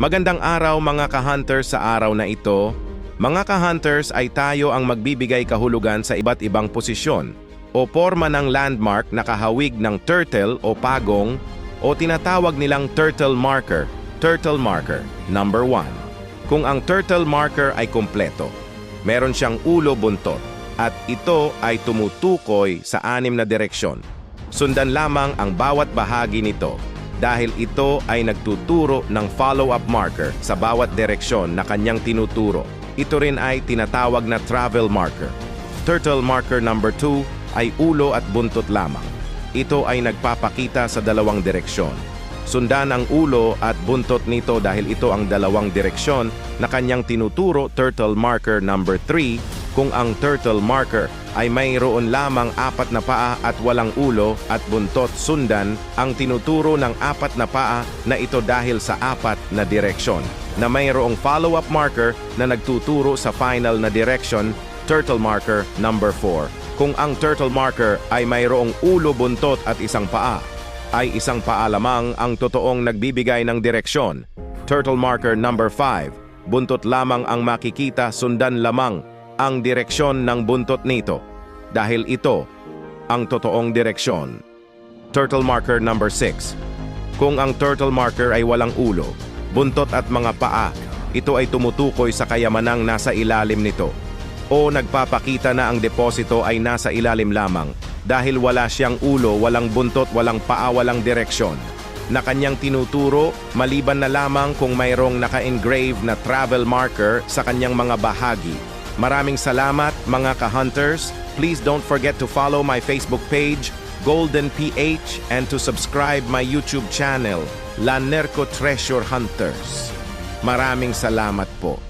Magandang araw mga ka-hunters sa araw na ito. Mga ka-hunters ay tayo ang magbibigay kahulugan sa iba't ibang posisyon o forma ng landmark na kahawig ng turtle o pagong o tinatawag nilang turtle marker. Turtle marker, number 1. Kung ang turtle marker ay kumpleto, meron siyang ulo buntot at ito ay tumutukoy sa anim na direksyon. Sundan lamang ang bawat bahagi nito dahil ito ay nagtuturo ng follow-up marker sa bawat direksyon na kanyang tinuturo. Ito rin ay tinatawag na travel marker. Turtle marker number 2 ay ulo at buntot lamang. Ito ay nagpapakita sa dalawang direksyon. Sundan ang ulo at buntot nito dahil ito ang dalawang direksyon na kanyang tinuturo turtle marker number 3 kung ang turtle marker ay mayroon lamang apat na paa at walang ulo at buntot sundan ang tinuturo ng apat na paa na ito dahil sa apat na direksyon. Na mayroong follow-up marker na nagtuturo sa final na direction turtle marker number 4 kung ang turtle marker ay mayroong ulo buntot at isang paa ay isang paa lamang ang totoong nagbibigay ng direksyon. Turtle marker number 5 buntot lamang ang makikita sundan lamang ang direksyon ng buntot nito dahil ito ang totoong direksyon. Turtle marker number 6. Kung ang turtle marker ay walang ulo, buntot at mga paa, ito ay tumutukoy sa kayamanang nasa ilalim nito. O nagpapakita na ang deposito ay nasa ilalim lamang dahil wala siyang ulo, walang buntot, walang paa, walang direksyon na kanyang tinuturo maliban na lamang kung mayroong naka-engrave na travel marker sa kanyang mga bahagi Maraming salamat mga ka-hunters. Please don't forget to follow my Facebook page, Golden PH, and to subscribe my YouTube channel, La Nerco Treasure Hunters. Maraming salamat po.